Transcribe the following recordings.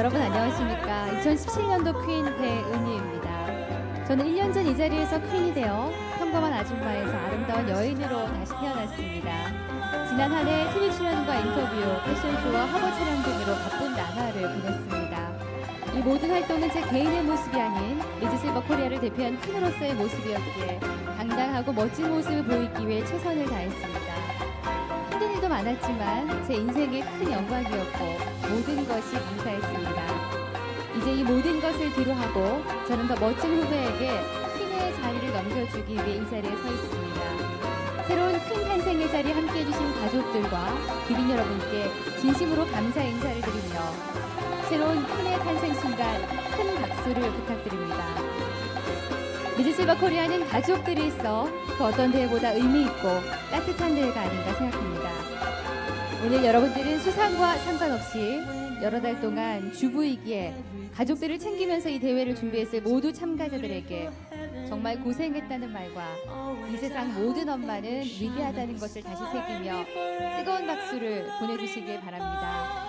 여러분 안녕하십니까. 2017년도 퀸 배은희입니다. 저는 1년 전 이 자리에서 퀸이 되어 평범한 아줌마에서 아름다운 여인으로 다시 태어났습니다. 지난 한 해 TV 출연과 인터뷰, 패션쇼와 화보 촬영 등으로 바쁜 나날을 보냈습니다. 이 모든 활동은 제 개인의 모습이 아닌 리즈실버 코리아를 대표한 퀸으로서의 모습이었기에 당당하고 멋진 모습을 보이기 위해 최선을 다했습니다. 일도 많았지만 제 인생의 큰 영광이었고 모든 것이 감사했습니다. 이제 이 모든 것을 뒤로하고 저는 더 멋진 후배에게 퀸의 자리를 넘겨주기 위해 이 자리에 서 있습니다. 새로운 퀸 탄생의 자리 함께해 주신 가족들과 귀빈 여러분께 진심으로 감사 인사를 드리며 새로운 퀸의 탄생 순간 큰 박수를 부탁드립니다. 미즈실버 코리아는 가족들이 있어 그 어떤 대회보다 의미 있고 따뜻한 대회가 아닌가 생각합니다. 오늘 여러분들은 수상과 상관없이 여러 달 동안 주부이기에 가족들을 챙기면서 이 대회를 준비했을 모두 참가자들에게 정말 고생했다는 말과 이 세상 모든 엄마는 위대하다는 것을 다시 새기며 뜨거운 박수를 보내주시길 바랍니다.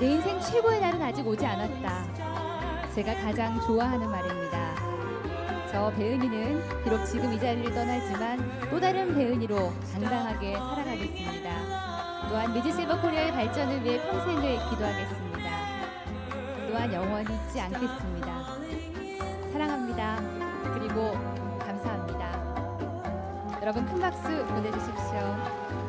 내 인생 최고의 날은 아직 오지 않았다. 제가 가장 좋아하는 말입니다. 저 배은이는 비록 지금 이 자리를 떠나지만 또 다른 배은이로 당당하게 살아가겠습니다. 또한 미즈 실버 코리아의 발전을 위해 평생을 기도하겠습니다. 또한 영원히 잊지 않겠습니다. 사랑합니다. 그리고 감사합니다. 여러분 큰 박수 보내주십시오.